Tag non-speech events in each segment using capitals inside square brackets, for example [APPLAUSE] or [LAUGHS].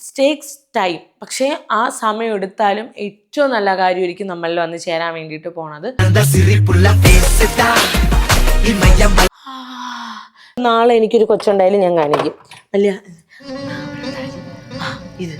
Stakes time പക്ഷേ ആ സമയം എടുത്താലും ഏറ്റവും നല്ല കാര്യമായിരിക്കും നമ്മളിൽ വന്ന് ചേരാൻ വേണ്ടിയിട്ട് പോണത്. നാളെ എനിക്കൊരു കൊച്ചുണ്ടായാലും ഞാൻ കാണിക്കും. അല്ല. ഇത്.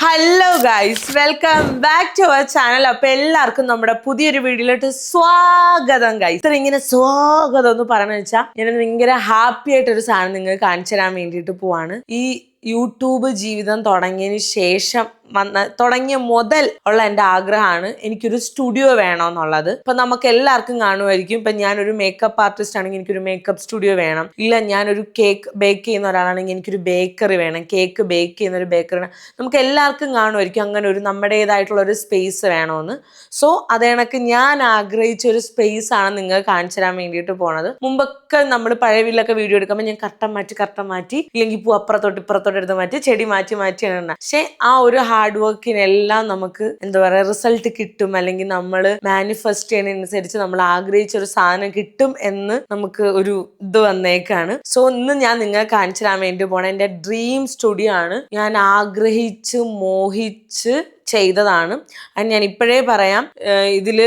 Hello guys welcome back to our channel അപ്പൊ എല്ലാവർക്കും നമ്മുടെ പുതിയൊരു വീഡിയോയിലോട്ട് സ്വാഗതം ഗൈസ് ഇത്ര ഇങ്ങനെ സ്വാഗതം എന്ന് പറഞ്ഞു വെച്ചാൽ ഞാൻ ഭയങ്കര ഹാപ്പി ആയിട്ട് ഒരു സാധനം നിങ്ങൾ കാണിച്ചു തരാൻ വേണ്ടിയിട്ട് പോവാണ്. ഈ യൂട്യൂബ് ജീവിതം തുടങ്ങിയതിന് ശേഷം വന്ന തുടങ്ങിയ മുതൽ ഉള്ള എന്റെ ആഗ്രഹമാണ് എനിക്കൊരു സ്റ്റുഡിയോ വേണമെന്നുള്ളത്. ഇപ്പൊ നമുക്ക് എല്ലാവർക്കും കാണുമായിരിക്കും. ഇപ്പൊ ഞാനൊരു മേക്കപ്പ് ആർട്ടിസ്റ്റ് ആണെങ്കിൽ എനിക്കൊരു മേക്കപ്പ് സ്റ്റുഡിയോ വേണം. ഇല്ല ഞാനൊരു കേക്ക് ബേക്ക് ചെയ്യുന്ന ഒരാളാണെങ്കിൽ എനിക്കൊരു ബേക്കറി വേണം. കേക്ക് ബേക്ക് ചെയ്യുന്ന ഒരു ബേക്കറി വേണം. നമുക്ക് എല്ലാവർക്കും കാണുമായിരിക്കും അങ്ങനെ ഒരു നമ്മുടേതായിട്ടുള്ള ഒരു സ്പേസ് വേണമെന്ന്. സോ അതേണക്ക് ഞാൻ ആഗ്രഹിച്ച ഒരു സ്പേസ് ആണ് നിങ്ങൾ കാണിച്ചു തരാൻ വേണ്ടിയിട്ട് പോണത്. മുമ്പൊക്കെ നമ്മൾ പഴയ വീട്ടിലൊക്കെ വീഡിയോ എടുക്കുമ്പോൾ ഞാൻ കട്ടം മാറ്റി കട്ടം മാറ്റി ഇല്ലെങ്കിൽ പൂ അപ്പുറത്തോട്ട് ഇപ്പുറത്തോട്ട് എടുത്ത് മാറ്റി ചെടി മാറ്റി മാറ്റി. പക്ഷേ ആ ഒരു ഹാർഡ് വർക്കിനെല്ലാം നമുക്ക് എന്താ പറയുക റിസൾട്ട് കിട്ടും. അല്ലെങ്കിൽ നമ്മൾ മാനിഫെസ്റ്റ് ചെയ്യുന്നതനുസരിച്ച് നമ്മൾ ആഗ്രഹിച്ച ഒരു സാധനം കിട്ടും എന്ന് നമുക്ക് ഒരു ഇത് വന്നേക്കാണ്. സോ ഇന്ന് ഞാൻ നിങ്ങൾക്ക് കാണിച്ചു തരാൻ വേണ്ടി പോണ എന്റെ ഡ്രീം സ്റ്റുഡിയോ ആണ്. ഞാൻ ആഗ്രഹിച്ച് മോഹിച്ച് ചെയ്തതാണ്. അത് ഞാൻ ഇപ്പോഴേ പറയാം. ഇതിൽ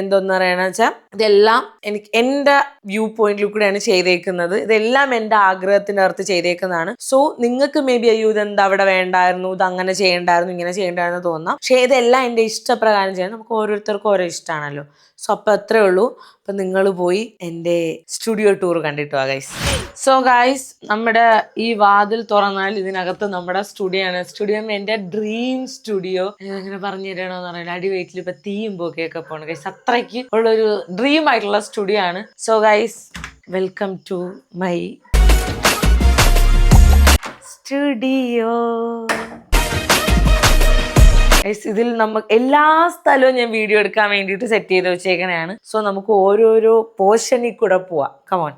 എന്തോന്ന് പറയണ വെച്ചാൽ ഇതെല്ലാം എനിക്ക് എന്റെ വ്യൂ പോയിന്റിൽ കൂടെയാണ് ചെയ്തേക്കുന്നത്. ഇതെല്ലാം എന്റെ ആഗ്രഹത്തിന്റെ അകത്ത് ചെയ്തേക്കുന്നതാണ്. സോ നിങ്ങൾക്ക് മേ ബി അയ്യോ ഇതെന്താ അവിടെ വേണ്ടായിരുന്നു ഇത് അങ്ങനെ ചെയ്യണ്ടായിരുന്നു ഇങ്ങനെ ചെയ്യണ്ടായിരുന്നു തോന്നാം. പക്ഷേ ഇതെല്ലാം എന്റെ ഇഷ്ടപ്രകാരം ചെയ്യാൻ നമുക്ക് ഓരോരുത്തർക്കും ഓരോ ഇഷ്ടമാണല്ലോ സോ അപ്പോൾ അത്രേ ഉള്ളൂ. അപ്പം നിങ്ങൾ പോയി എന്റെ സ്റ്റുഡിയോ ടൂർ കണ്ടിട്ട് വാ ഗൈസ് സോ ഗൈസ് നമ്മുടെ ഈ വാതിൽ തുറന്നാൽ ഇതിനകത്ത് നമ്മുടെ സ്റ്റുഡിയോ ആണ്. സ്റ്റുഡിയോ എന്റെ ഡ്രീം സ്റ്റുഡിയോ എങ്ങനെ പറഞ്ഞു തരണോന്ന് അറിയില്ല. അടി വെയിറ്റിൽ ഇപ്പം തീയും പോക്കെയൊക്കെ പോകണം ഗൈസ് അത്രയ്ക്ക് ഉള്ളൊരു ഡ്രീം ആയിട്ടുള്ള സ്റ്റുഡിയോ ആണ്. So guys welcome to my studio ഇതിൽ നമുക്ക് എല്ലാ സ്ഥലവും ഞാൻ വീഡിയോ എടുക്കാൻ വേണ്ടിയിട്ട് സെറ്റ് ചെയ്ത് വെച്ചേക്കണയാണ്. സോ നമുക്ക് ഓരോരോ പോർഷനിൽ കൂടെ പോവാം. കമോൺ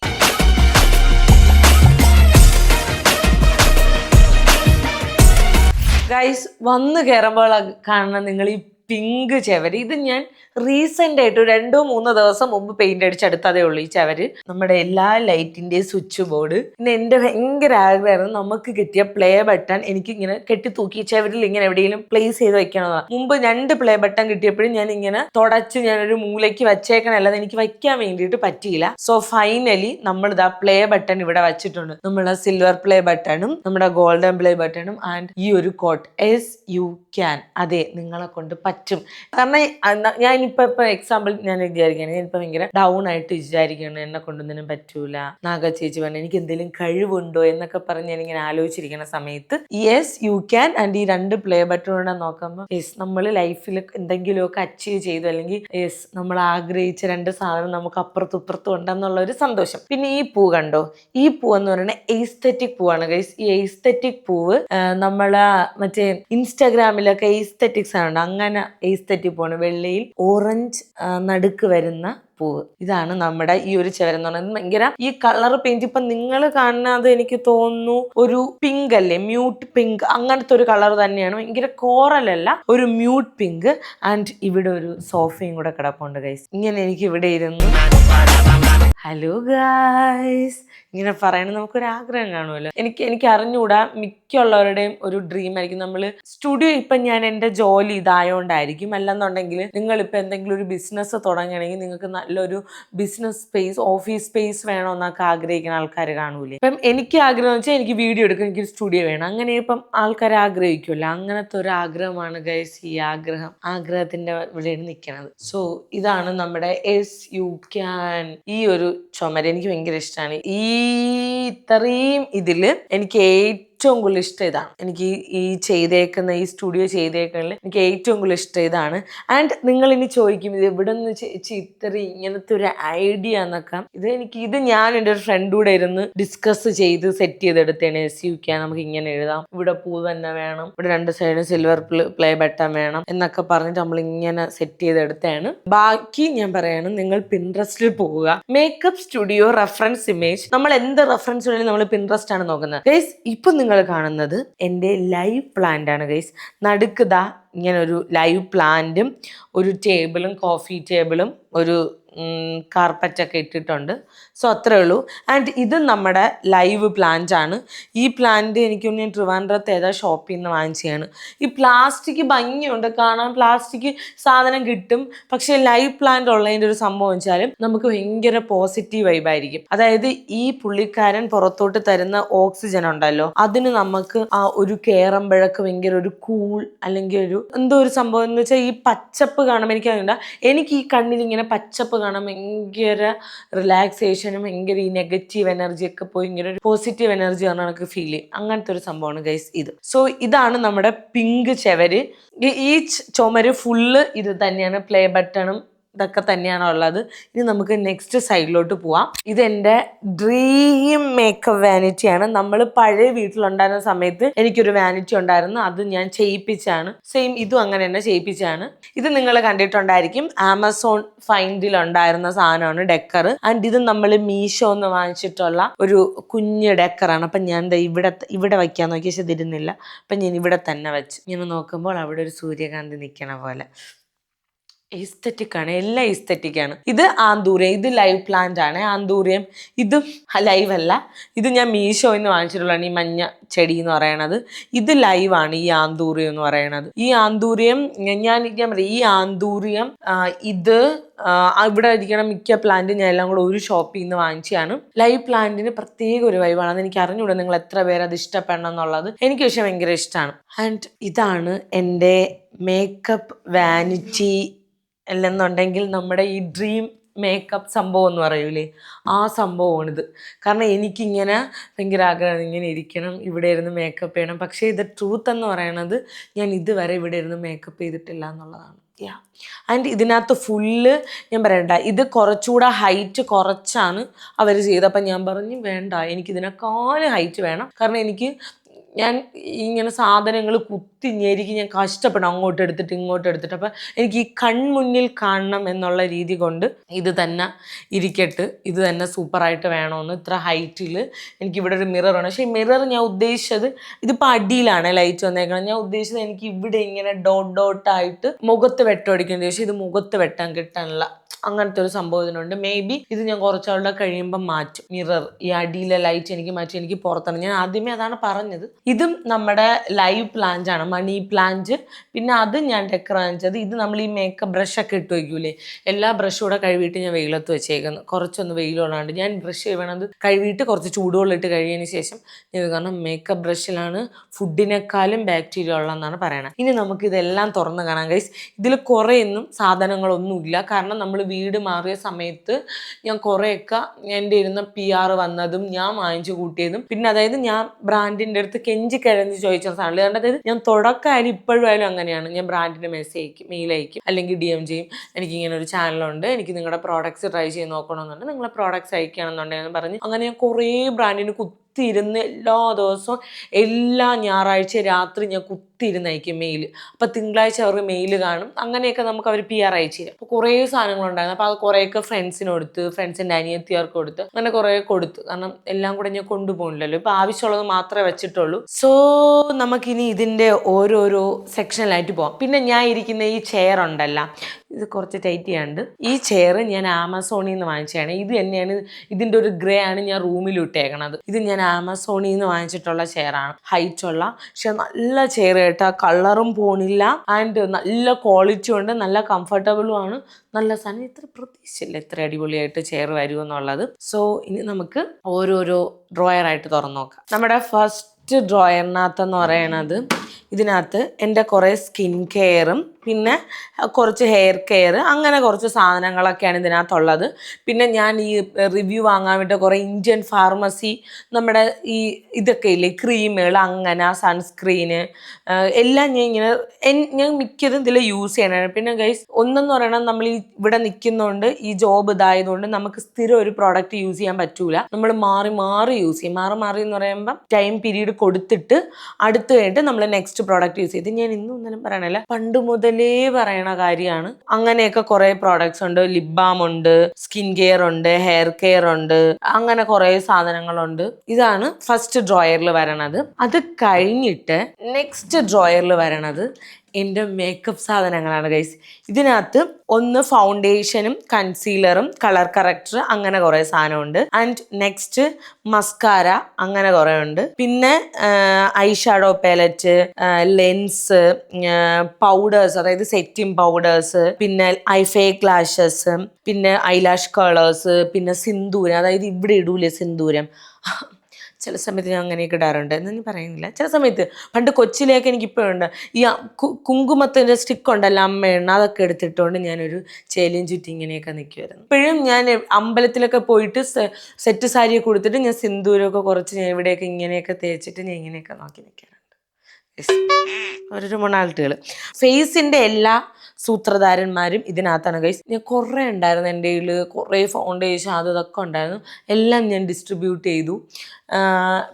ഗൈസ് വന്ന് കയറുമ്പോൾ കാണുന്ന നിങ്ങൾ ഈ പിങ്ക് ചവര്. ഇത് ഞാൻ റീസെന്റ് ആയിട്ട് രണ്ടോ മൂന്നോ ദിവസം മുമ്പ് പെയിന്റ് അടിച്ചെടുത്തതേ ഉള്ളൂ ഈ ചവര്. നമ്മുടെ എല്ലാ ലൈറ്റിന്റെയും സ്വിച്ച് ബോർഡ് പിന്നെ എന്റെ ഭയങ്കര ആഗ്രഹമായിരുന്നു നമുക്ക് കിട്ടിയ പ്ലേ ബട്ടൺ എനിക്ക് ഇങ്ങനെ കെട്ടി തൂക്കി ചവരിൽ ഇങ്ങനെ എവിടെയെങ്കിലും പ്ലേസ് ചെയ്ത് വെക്കണമെന്നാണ് മുമ്പ് രണ്ട് പ്ലേ ബട്ടൺ കിട്ടിയപ്പോഴും ഞാൻ ഇങ്ങനെ തുടച്ച് ഞാനൊരു മൂലയ്ക്ക് വച്ചേക്കണല്ലാതെ എനിക്ക് വയ്ക്കാൻ വേണ്ടിയിട്ട് പറ്റിയില്ല. സോ ഫൈനലി നമ്മൾ ഇതാ പ്ലേ ബട്ടൺ ഇവിടെ വെച്ചിട്ടുണ്ട്. നമ്മളെ സിൽവർ പ്ലേ ബട്ടണും നമ്മുടെ ഗോൾഡൻ പ്ലേ ബട്ടണും ആൻഡ് ഈ ഒരു കോട്ട് എസ് യു ക്യാൻ അതെ നിങ്ങളെ കൊണ്ട് പറ്റും കാരണം അന്ന- ഞാൻ ഇപ്പൊ ഇപ്പൊ എക്സാമ്പിൾ ഞാൻ വിചാരിക്കുകയാണ് ഞാനിപ്പൊ ഭയങ്കര ഡൗൺ ആയിട്ട് വിചാരിക്കുകയാണ് എന്നെ കൊണ്ടൊന്നിനും പറ്റൂല. നാഗ ചേച്ചി പറഞ്ഞു എനിക്ക് എന്തെങ്കിലും കഴിവുണ്ടോ? എന്നൊക്കെ പറഞ്ഞ് ഞാൻ ഇങ്ങനെ ആലോചിച്ചിരിക്കുന്ന സമയത്ത് യെസ് യു ക്യാൻ ആൻഡ് ഈ രണ്ട് പ്ലേ ബട്ടൺ കൂടെ നോക്കുമ്പോൾ യെസ് നമ്മൾ ലൈഫിൽ എന്തെങ്കിലുമൊക്കെ അച്ചീവ് ചെയ്തു. അല്ലെങ്കിൽ യെസ് നമ്മൾ ആഗ്രഹിച്ച രണ്ട് സാധനം നമുക്ക് അപ്പുറത്തും ഇപ്പുറത്തും ഉണ്ടെന്നുള്ള ഒരു സന്തോഷം. പിന്നെ ഈ പൂ കണ്ടോ? ഈ പൂ എന്ന് പറയുന്നത് എയ്സ്തെറ്റിക് പൂവാണ് ഗൈസ് ഈ എയ്സ്തെറ്റിക് പൂവ് നമ്മളെ മറ്റേ ഇൻസ്റ്റാഗ്രാമിലൊക്കെ എയ്സ്തെറ്റിക്സ് ആണ് അങ്ങനെ എയ്സ്തെറ്റിക് തെറ്റിപ്പോണ്. വെള്ളയിൽ ഓറഞ്ച് നടുക്ക് വരുന്ന പൂവ് ഇതാണ് നമ്മുടെ ഈ ഒരു ചവരെന്ന് പറയുന്നത്. ഭയങ്കര ഈ കളർ പെയിന്റ് ഇപ്പൊ നിങ്ങൾ കാണുന്നത് എനിക്ക് തോന്നുന്നു ഒരു പിങ്ക് അല്ലേ? മ്യൂട്ട് പിങ്ക് അങ്ങനത്തെ ഒരു കളർ തന്നെയാണ്. ഭയങ്കര അല്ല ഒരു മ്യൂട്ട് പിങ്ക് ആൻഡ് ഇവിടെ ഒരു സോഫയും കൂടെ കിടപ്പുണ്ട് ഗൈസ് ഇങ്ങനെ എനിക്ക് ഇവിടെ ഇരുന്നു ഹലോ ഗായ്സ് ഇങ്ങനെ പറയണത് നമുക്കൊരു ആഗ്രഹം കാണുമല്ലോ. എനിക്ക് എനിക്ക് അറിഞ്ഞുകൂടാ. മിക്കുള്ളവരുടെയും ഒരു ഡ്രീം ആയിരിക്കും. നമ്മൾ സ്റ്റുഡിയോ ഇപ്പം ഞാൻ എന്റെ ജോലി ഇതായോണ്ടായിരിക്കും. അല്ലെന്നുണ്ടെങ്കിൽ നിങ്ങൾ ഇപ്പൊ എന്തെങ്കിലും ഒരു ബിസിനസ് തുടങ്ങുകയാണെങ്കിൽ നിങ്ങൾക്ക് നല്ലൊരു ബിസിനസ് സ്പേസ് ഓഫീസ് സ്പേസ് വേണമെന്നൊക്കെ ആഗ്രഹിക്കുന്ന ആൾക്കാർ കാണൂലേ? ഇപ്പം എനിക്ക് ആഗ്രഹം വെച്ചാൽ എനിക്ക് വീഡിയോ എടുക്കാൻ എനിക്ക് സ്റ്റുഡിയോ വേണം. അങ്ങനെ ഇപ്പം ആൾക്കാർ ആഗ്രഹിക്കുമല്ലോ അങ്ങനത്തെ ഒരു ആഗ്രഹമാണ് ഗൈസ് ഈ ആഗ്രഹം ആഗ്രഹത്തിന്റെ ഇവിടെയാണ് നിൽക്കുന്നത് സോ ഇതാണ് നമ്മുടെ എസ് യു ക്യാൻ ഈ ഒരു ചുമര എനിക്ക് ഭയങ്കര ഇഷ്ടമാണ് ഈ ഇത്രയും ഇതിൽ എനിക്ക് ഏറ്റവും കൂടുതൽ ഇഷ്ടം ഇതാണ്. എനിക്ക് ഈ- ചെയ്തേക്കുന്ന ഈ സ്റ്റുഡിയോ ചെയ്തേക്കുന്നതിൽ എനിക്ക് ഏറ്റവും കൂടുതൽ ഇഷ്ടം ഇതാണ്. ആൻഡ് നിങ്ങൾ ഇനി ചോദിക്കും ഇത് എവിടെ നിന്ന് ചേച്ചി ഇത്ര ഇങ്ങനത്തെ ഒരു ഐഡിയ എന്നൊക്കെ. ഇത് എനിക്ക് ഇത് ഞാൻ എന്റെ ഒരു ഫ്രണ്ട് കൂടെ ഇരുന്ന് ഡിസ്കസ് ചെയ്ത് സെറ്റ് ചെയ്തെടുത്തേണ് എസ് യു കെ നമുക്ക് ഇങ്ങനെ എഴുതാം. ഇവിടെ പൂ തന്നെ വേണം. ഇവിടെ രണ്ട് സൈഡും സിൽവർ പ്ലേ ബട്ടൺ വേണം എന്നൊക്കെ പറഞ്ഞിട്ട് നമ്മൾ ഇങ്ങനെ സെറ്റ് ചെയ്തെടുത്താണ് ബാക്കി ഞാൻ പറയാണ് നിങ്ങൾ പിൻട്രസ്റ്റിൽ പോവുക. മേക്കപ്പ് സ്റ്റുഡിയോ റെഫറൻസ് ഇമേജ് നമ്മൾ എന്ത് റെഫറൻസ് വേണമെങ്കിലും നമ്മൾ പിൻട്രസ്റ്റ് ആണ് നോക്കുന്നത്. ഇപ്പൊ നിങ്ങൾ കാണുന്നത് എന്റെ ലൈവ് പ്ലാന്റ് ആണ് ഗൈസ് നടുക്കുതാ ഇങ്ങനെ ഒരു ലൈവ് പ്ലാന്റും ഒരു ടേബിളും കോഫി ടേബിളും ഒരു കാർപ്പറ്റൊക്കെ ഇട്ടിട്ടുണ്ട്. സോ അത്രേ ഉള്ളൂ. ആൻഡ് ഇത് നമ്മുടെ ലൈവ് പ്ലാന്റ് ആണ്. ഈ പ്ലാന്റ് എനിക്ക് ഞാൻ ട്രിവാൻഡ്രത്ത് ഏതാ ഷോപ്പിൽ നിന്ന് വാങ്ങിച്ചതാണ്. ഈ പ്ലാസ്റ്റിക് ഭംഗിയുണ്ട്. കാണാൻ പ്ലാസ്റ്റിക് സാധനം കിട്ടും. പക്ഷേ ലൈവ് പ്ലാന്റ് ഉള്ളതിന്റെ ഒരു സംഭവം വെച്ചാൽ നമുക്ക് ഭയങ്കര പോസിറ്റീവ് വൈബായിരിക്കും അതായത് ഈ പുള്ളിക്കാരൻ പുറത്തോട്ട് തരുന്ന ഓക്സിജൻ ഉണ്ടല്ലോ അതിന് നമുക്ക് ആ ഒരു കേറമ്പഴക്ക് ഭയങ്കര ഒരു കൂൾ അല്ലെങ്കിൽ ഒരു എന്തോ ഒരു സംഭവം എന്ന് വെച്ചാൽ ഈ പച്ചപ്പ് കാണുമ്പോൾ എനിക്ക് അറിയണ്ട എനിക്ക് ഈ കണ്ണിൽ ഇങ്ങനെ പച്ചപ്പ് കാണാൻ ഭയങ്കര റിലാക്സേഷനും ഭയങ്കര ഈ നെഗറ്റീവ് എനർജി ഒക്കെ പോയി ഇങ്ങനെ ഒരു പോസിറ്റീവ് എനർജി ആണ് എനിക്ക് ഫീൽ ചെയ്യും അങ്ങനത്തെ ഒരു സംഭവമാണ് ഗൈസ് ഇത്. സോ ഇതാണ് നമ്മുടെ പിങ്ക് ചെവര്. ഈ- ചുമര് ഫുള്ള് ഇത് തന്നെയാണ്. പ്ലേ ബട്ടണും ഇതൊക്കെ തന്നെയാണ് ഉള്ളത്. ഇനി നമുക്ക് നെക്സ്റ്റ് സൈഡിലോട്ട് പോവാം. ഇതെന്റെ ഡ്രീം മേക്കപ്പ് വാനിറ്റിയാണ് നമ്മൾ പഴയ വീട്ടിലുണ്ടായിരുന്ന സമയത്ത് എനിക്കൊരു വാനിറ്റി ഉണ്ടായിരുന്നു. അത് ഞാൻ ചെയ്യിപ്പിച്ചാണ്. സെയിം ഇതും അങ്ങനെ തന്നെ ചെയ്യിപ്പിച്ചാണ്. ഇത് നിങ്ങൾ കണ്ടിട്ടുണ്ടായിരിക്കും. ആമസോൺ ഫൈൻഡിൽ ഉണ്ടായിരുന്ന സാധനമാണ് ഡെക്കർ ആൻഡ് ഇത് നമ്മൾ മീഷോ എന്ന് വാങ്ങിച്ചിട്ടുള്ള ഒരു കുഞ്ഞ് ഡെക്കറാണ് അപ്പം ഞാൻ ഇവിടെ ഇവിടെ വയ്ക്കാൻ നോക്കി. പക്ഷെ തിരുന്നില്ല അപ്പം ഞാൻ ഇവിടെ തന്നെ വെച്ച്. ഇങ്ങനെ നോക്കുമ്പോൾ അവിടെ ഒരു സൂര്യകാന്തി നിൽക്കണ പോലെ. എസ്തറ്റിക് ആണ് എല്ലാം എസ്തറ്റിക് ആണ്. ഇത് ആന്തൂരിയം ഇത് ലൈവ് പ്ലാന്റ് ആണ് ആന്തൂരിയം ഇതും ലൈവ് അല്ല ഇത് ഞാൻ മീഷോ എന്ന് വാങ്ങിച്ചിട്ടുള്ളതാണ് ഈ മഞ്ഞ ചെടി എന്ന് പറയണത്. ഇത് ലൈവ് ആണ് ഈ ആന്തൂരിയം എന്ന് പറയണത്. ഈ ആന്തൂരിയം ഞാൻ ഞാൻ പറയാം ഈ ആന്തൂരിയം ഇത് ഇവിടെ ഇരിക്കണ മിക്ക പ്ലാന്റ് ഞാൻ എല്ലാം കൂടെ ഒരു ഷോപ്പിൽ നിന്ന് വാങ്ങിച്ചതാണ്. ലൈവ് പ്ലാന്റിന് പ്രത്യേക ഒരു വൈവാണ് എനിക്ക് അറിഞ്ഞൂടെ നിങ്ങൾ എത്ര പേര് അത് ഇഷ്ടപ്പെടണം എന്നുള്ളത്. എനിക്ക് പക്ഷെ ഭയങ്കര ഇഷ്ടമാണ് ആൻഡ് ഇതാണ് എന്റെ മേക്കപ്പ് വാനിറ്റി അല്ലെന്നുണ്ടെങ്കിൽ നമ്മുടെ ഈ ഡ്രീം മേക്കപ്പ് സംഭവം എന്ന് പറയൂലേ? ആ സംഭവമാണിത്. കാരണം എനിക്കിങ്ങനെ ഭയങ്കര ആഗ്രഹമാണ് ഇങ്ങനെ ഇരിക്കണം ഇവിടെ ഇരുന്ന് മേക്കപ്പ് ചെയ്യണം. പക്ഷേ ഇത് ട്രൂത്ത് എന്ന് പറയണത് ഞാൻ ഇതുവരെ ഇവിടെ ഇരുന്ന് മേക്കപ്പ് ചെയ്തിട്ടില്ല എന്നുള്ളതാണ്. യാ ആൻഡ് ഇതിനകത്ത് ഫുള്ള് ഞാൻ പറയണ്ട ഇത് കുറച്ചുകൂടെ ഹൈറ്റ് കുറച്ചാണ് അവർ ചെയ്തത്. അപ്പം ഞാൻ പറഞ്ഞു വേണ്ട എനിക്ക് ഇതിനേക്കാളും ഹൈറ്റ് വേണം. കാരണം എനിക്ക് ഞാൻ ഇങ്ങനെ സാധനങ്ങൾ കുത്തി ഞെരുക്കി ഞാൻ കഷ്ടപ്പെടും. അങ്ങോട്ട് എടുത്തിട്ട് ഇങ്ങോട്ട് എടുത്തിട്ട്. അപ്പം എനിക്ക് ഈ കൺമുന്നിൽ കാണണം എന്നുള്ള രീതി കൊണ്ട് ഇത് തന്നെ ഇരിക്കട്ട്. ഇത് തന്നെ സൂപ്പറായിട്ട് വേണമെന്ന് ഇത്ര ഹൈറ്റിൽ എനിക്ക് ഇവിടെ ഒരു മിറർ ആണ് പക്ഷേ ഈ മിറർ ഞാൻ ഉദ്ദേശിച്ചത് ഇതിപ്പോൾ അടിയിലാണ് ലൈറ്റ് വന്നേക്കണം ഞാൻ ഉദ്ദേശിച്ചത് എനിക്ക് ഇവിടെ ഇങ്ങനെ ഡോട്ട് ഡോട്ടായിട്ട് മുഖത്ത് വെട്ടം അടിക്കേണ്ടത് പക്ഷേ ഇത് മുഖത്ത് വെട്ടാൻ കിട്ടാനുള്ള അങ്ങനത്തെ ഒരു സംഭവം ഇതിനുണ്ട് മേ ബി ഇത് ഞാൻ കുറച്ചാളുടെ കഴിയുമ്പോൾ മാറ്റും. മിറർ ഈ അടിയിലെ ലൈറ്റ് എനിക്ക് മാറ്റി എനിക്ക് പുറത്താണ്. ഞാൻ ആദ്യമേ അതാണ് പറഞ്ഞത്. ഇതും നമ്മുടെ ലൈവ് പ്ലാന്റ് ആണ്. മണി പ്ലാന്റ് പിന്നെ അത് ഞാൻ ഡെക്കർ വാങ്ങിച്ചത് ഇത് നമ്മൾ ഈ മേക്കപ്പ് ബ്രഷ് ഒക്കെ ഇട്ട് വയ്ക്കൂലേ എല്ലാ ബ്രഷും കൂടെ കഴുകിയിട്ട് ഞാൻ വെയിലത്ത് വെച്ചേക്കുന്നു. കുറച്ചൊന്ന് വെയിൽ ഞാൻ ബ്രഷ് ചെയ്യണത് കഴുകിയിട്ട് കുറച്ച് ചൂടുവെള്ളം ഇട്ട് കഴിയതിന് ശേഷം ഇത് കാരണം മേക്കപ്പ് ബ്രഷിലാണ് ഫുഡിനേക്കാളും ബാക്ടീരിയ ഉള്ളതെന്നാണ് പറയണത്. ഇനി നമുക്ക് ഇതെല്ലാം തുറന്ന് കാണാം ഗൈസ് ഇതിൽ കുറേയൊന്നും സാധനങ്ങളൊന്നുമില്ല. കാരണം നമ്മൾ വീട് മാറിയ സമയത്ത് ഞാൻ കുറേയൊക്കെ എന്റെ ഇരുന്ന പി ആർ വന്നതും ഞാൻ വാങ്ങിച്ചു കൂട്ടിയതും. പിന്നെ അതായത് ഞാൻ ബ്രാൻഡിന്റെ അടുത്ത് കെഞ്ചി കിഴഞ്ഞ് ചോദിച്ച സാധനം. കാരണം അതായത് ഞാൻ തുടക്കമായാലും ഇപ്പോഴും ആയാലും അങ്ങനെയാണ്. ഞാൻ ബ്രാൻഡിന്റെ മെസ്സേജ് അയക്കും മെയിൽ അയക്കും അല്ലെങ്കിൽ ഡി എം ചെയ്യും. എനിക്ക് ഇങ്ങനെ ഒരു ചാനലുണ്ട് എനിക്ക് നിങ്ങളുടെ പ്രോഡക്റ്റ്സ് ട്രൈ ചെയ്ത് നോക്കണമെന്നുണ്ട്. നിങ്ങളെ പ്രോഡക്റ്റ്സ് അയക്കുകയാണെന്നുണ്ടെങ്കിൽ പറഞ്ഞ്. അങ്ങനെ ഞാൻ കുറേ ബ്രാൻഡിന് കുത്തിയിരുന്ന് എല്ലാ ദിവസവും എല്ലാ ഞായറാഴ്ച രാത്രി ഞാൻ കുത്തിയിരുന്ന് അയക്കും മെയിൽ അപ്പോൾ തിങ്കളാഴ്ച അവർക്ക് മെയിൽ കാണും. അങ്ങനെയൊക്കെ നമുക്ക് അവർ പി ആർ അയച്ചു തരും. അപ്പോൾ കുറേ സാധനങ്ങളുണ്ടായിരുന്നു അപ്പോൾ അത് കുറേയൊക്കെ ഫ്രണ്ട്സിന് കൊടുത്ത് ഫ്രണ്ട്സിന്റെ അനിയത്തിയാർക്ക് കൊടുത്ത് അങ്ങനെ കുറേ കൊടുത്തു. കാരണം എല്ലാം കൂടെ ഞാൻ കൊണ്ടുപോകണില്ലല്ലോ ഇപ്പോൾ ആവശ്യമുള്ളത് മാത്രമേ വെച്ചിട്ടുള്ളൂ. സോ നമുക്കിനി ഇതിന്റെ ഓരോരോ സെക്ഷനിലായിട്ട് പോകാം പിന്നെ ഞാൻ ഇരിക്കുന്ന ഈ ചെയർ ഉണ്ടല്ല. ഇത് കുറച്ച് ടൈറ്റ് ചെയ്യാണ്ട് ഈ ചെയർ ഞാൻ ആമസോണിൽ നിന്ന് വാങ്ങിച്ചതാണ്. ഇത് തന്നെയാണ് ഇതിന്റെ ഒരു ഗ്രേ ആണ് ഞാൻ റൂമിൽ ഇട്ടേക്കണത്. ഇത് ഞാൻ ആമസോണിൽ നിന്ന് വാങ്ങിച്ചിട്ടുള്ള ചെയറാണ് ഹൈറ്റ് ഉള്ള പക്ഷെ നല്ല ചെയർ കേട്ടോ. കളറും പോണില്ല. ആൻഡ് നല്ല ക്വാളിറ്റി ഉണ്ട്. നല്ല കംഫർട്ടബിളും ആണ്. നല്ല സാധനം. ഇത്ര പ്രതീക്ഷയില്ല ഇത്ര അടിപൊളിയായിട്ട് ചെയർ വരുമെന്നുള്ളത് സോ ഇനി നമുക്ക് ഓരോരോ ഡ്രോയർ ആയിട്ട് തുറന്നു നോക്കാം. നമ്മുടെ ഫസ്റ്റ് ഡ്രോയറിനകത്തെന്ന് പറയണത് ഇതിനകത്ത് എന്റെ കുറേ സ്കിൻ കെയറും പിന്നെ കുറച്ച് ഹെയർ കെയർ അങ്ങനെ കുറച്ച് സാധനങ്ങളൊക്കെയാണ് ഇതിനകത്തുള്ളത്. പിന്നെ ഞാൻ ഈ റിവ്യൂ വാങ്ങാൻ വേണ്ടി കുറേ ഇന്ത്യൻ ഫാർമസി നമ്മുടെ ഈ ഇതൊക്കെ ഇല്ലേ ക്രീമുകൾ അങ്ങനെ സൺസ്ക്രീന് എല്ലാം ഞാൻ ഇങ്ങനെ ഞാൻ മിക്കതും ഇതിൽ യൂസ് ചെയ്യണതാണ് പിന്നെ ഗൈസ് ഒന്നെന്ന് പറയണത് നമ്മൾ ഈ ഇവിടെ നിൽക്കുന്നതുകൊണ്ട് ഈ ജോബ് ഇതായതുകൊണ്ട് നമുക്ക് സ്ഥിരം ഒരു പ്രോഡക്റ്റ് യൂസ് ചെയ്യാൻ പറ്റൂല. നമ്മൾ മാറി മാറി യൂസ് ചെയ്യും. മാറി മാറി എന്ന് പറയുമ്പോൾ ടൈം പീരീഡ് കൊടുത്തിട്ട് അടുത്ത് കഴിഞ്ഞിട്ട് നമ്മൾ നെക്സ്റ്റ് പ്രോഡക്റ്റ് യൂസ് ചെയ്ത്. ഞാൻ ഇന്നും ഒന്നും പറയണല്ല പണ്ട് മുതലേ പറയണ കാര്യമാണ്. അങ്ങനെയൊക്കെ കുറെ പ്രോഡക്ട്സ് ഉണ്ട്. ലിപ് ബാം ഉണ്ട് സ്കിൻ കെയർ ഉണ്ട് ഹെയർ കെയർ ഉണ്ട് അങ്ങനെ കുറെ സാധനങ്ങളുണ്ട്. ഇതാണ് ഫസ്റ്റ് ഡ്രോയറിൽ വരണത്. അത് കഴിഞ്ഞിട്ട് നെക്സ്റ്റ് ഡ്രോയറിൽ വരണത് എന്റെ മേക്കപ്പ് സാധനങ്ങളാണ് ഗൈസ് ഇതിനകത്ത് ഒന്ന് ഫൗണ്ടേഷനും കൺസീലറും കളർ കറക്ടർ അങ്ങനെ കുറേ സാധനമുണ്ട്. ആൻഡ് നെക്സ്റ്റ് മസ്കാര അങ്ങനെ കുറേ ഉണ്ട്. പിന്നെ eyeshadow shadow palette lens powders അതായത് സെറ്റിംഗ് പൗഡേഴ്സ് പിന്നെ ഐ ഫേക്ക് പിന്നെ ഐലാഷ് കളേഴ്സ് പിന്നെ സിന്ദൂരം അതായത് ഇവിടെ ഇടൂലേ സിന്ദൂരം. ചില സമയത്ത് ഞാൻ അങ്ങനെയൊക്കെ ഇടാറുണ്ട്. എന്ന് ഞാൻ പറയുന്നില്ല. ചില സമയത്ത് പണ്ട് കൊച്ചിലേക്ക് എനിക്ക് ഇപ്പോഴുണ്ട് ഈ കുങ്കുമത്തിന്റെ സ്റ്റിക്ക് ഉണ്ടല്ലോ അമ്മയെണ്ണ അതൊക്കെ എടുത്തിട്ടുകൊണ്ട് ഞാനൊരു ചേലിയും ചുറ്റി ഇങ്ങനെയൊക്കെ നിൽക്കുമായിരുന്നു ഇപ്പോഴും ഞാൻ അമ്പലത്തിലൊക്കെ പോയിട്ട് സെറ്റ് സാരിയൊക്കെ കൊടുത്തിട്ട് ഞാൻ സിന്ദൂരമൊക്കെ കുറച്ച് ഞാൻ ഇവിടെയൊക്കെ ഇങ്ങനെയൊക്കെ തേച്ചിട്ട് ഞാൻ ഇങ്ങനെയൊക്കെ നോക്കി നിൽക്കാറുണ്ട് ഓരോരോ മൊണാലിറ്റികൾ ഫേസിന്റെ എല്ലാ സൂത്രധാരന്മാരും ഇതിനകത്താണ് ഗൈസ് ഞാൻ കുറേ ഉണ്ടായിരുന്നു എന്റെ കയ്യിൽ കുറേ ഫൗണ്ടേഷൻ അത് ഉണ്ടായിരുന്നു. എല്ലാം ഞാൻ ഡിസ്ട്രിബ്യൂട്ട് ചെയ്തു.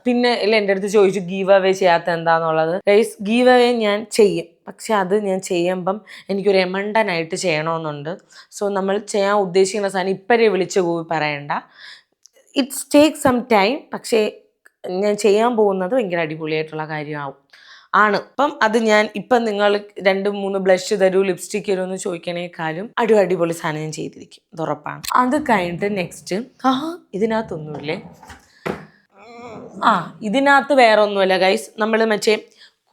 പിന്നെ ഇല്ല എന്റെ അടുത്ത് ചോദിച്ചു ഗീവ് അവേ ചെയ്യാത്ത എന്താണെന്നുള്ളത് ഗൈസ് ഗീവ് അവേ ഞാൻ ചെയ്യും. പക്ഷെ അത് ഞാൻ ചെയ്യുമ്പം എനിക്കൊരു എമണ്ടനായിട്ട് ചെയ്യണമെന്നുണ്ട് സോ നമ്മൾ ചെയ്യാൻ ഉദ്ദേശിക്കുന്ന സാധനം ഇപ്പഴേ വിളിച്ച് പോയി പറയണ്ട. ഇറ്റ്സ് ടേക്ക് സം ടൈം പക്ഷേ ഞാൻ ചെയ്യാൻ പോകുന്നത് ഭയങ്കര അടിപൊളിയായിട്ടുള്ള കാര്യമാവും. ആണ്. അപ്പം അത് ഞാൻ ഇപ്പം നിങ്ങൾ രണ്ട് മൂന്ന് ബ്ലഷ് തരൂ ലിപ്സ്റ്റിക് തരൂ എന്ന് ചോദിക്കണേക്കാളും അടി അടിപൊളി സാധനം ഞാൻ ചെയ്തിരിക്കും. ഇത് ഉറപ്പാണ്. അത് കഴിഞ്ഞിട്ട് നെക്സ്റ്റ് ആ ഇതിനകത്തൊന്നുമില്ലേ? ആ ഇതിനകത്ത് വേറെ ഒന്നുമല്ല ഗൈസ് നമ്മൾ മറ്റേ